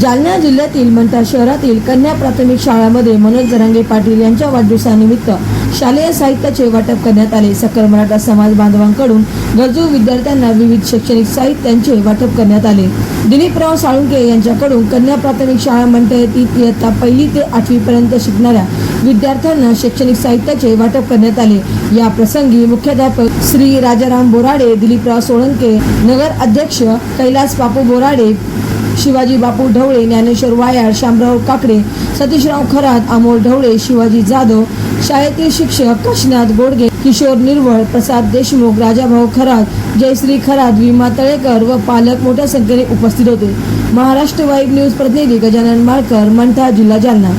जालना जिल्ह्यातील मंठा शहरातील कन्या प्राथमिक शाळामध्ये मनोज जरांगे पाटील यांच्या वाढदिवसानिमित्त शालेय साहित्याचे वाटप करण्यात आले. सकल मराठा समाज बांधवांकडून गरजू विद्यार्थ्यांना विविध शैक्षणिक साहित्यांचे वाटप करण्यात आले. दिलीपराव साळुंके यांच्याकडून कन्या प्राथमिक शाळा मंठा येथील इयत्ता पहिली ते आठवी पर्यंत शिकणाऱ्या विद्यार्थ्यांना शैक्षणिक साहित्याचे वाटप करण्यात आले. या प्रसंगी मुख्याध्यापक श्री राजाराम बोराडे दिलीपराव सोळंके नगर अध्यक्ष कैलास बापू बोराडे शिवाजी बापू ढवळे ज्ञानेश्वर वायाळ शामराव काकडे सतीशराव खरात अमोल ढवळे शिवाजी जाधव शाळेतील शिक्षक काशीनाथ गोडगे किशोर निर्वळ प्रसाद देशमुख राजाभाऊ खरात जयश्री खरात विमा तळेकर व पालक मोठ्या संख्येने उपस्थित होते. महाराष्ट्र वाईब न्यूज प्रतिनिधी गजानन माळकर मंठा जिल्हा जालना.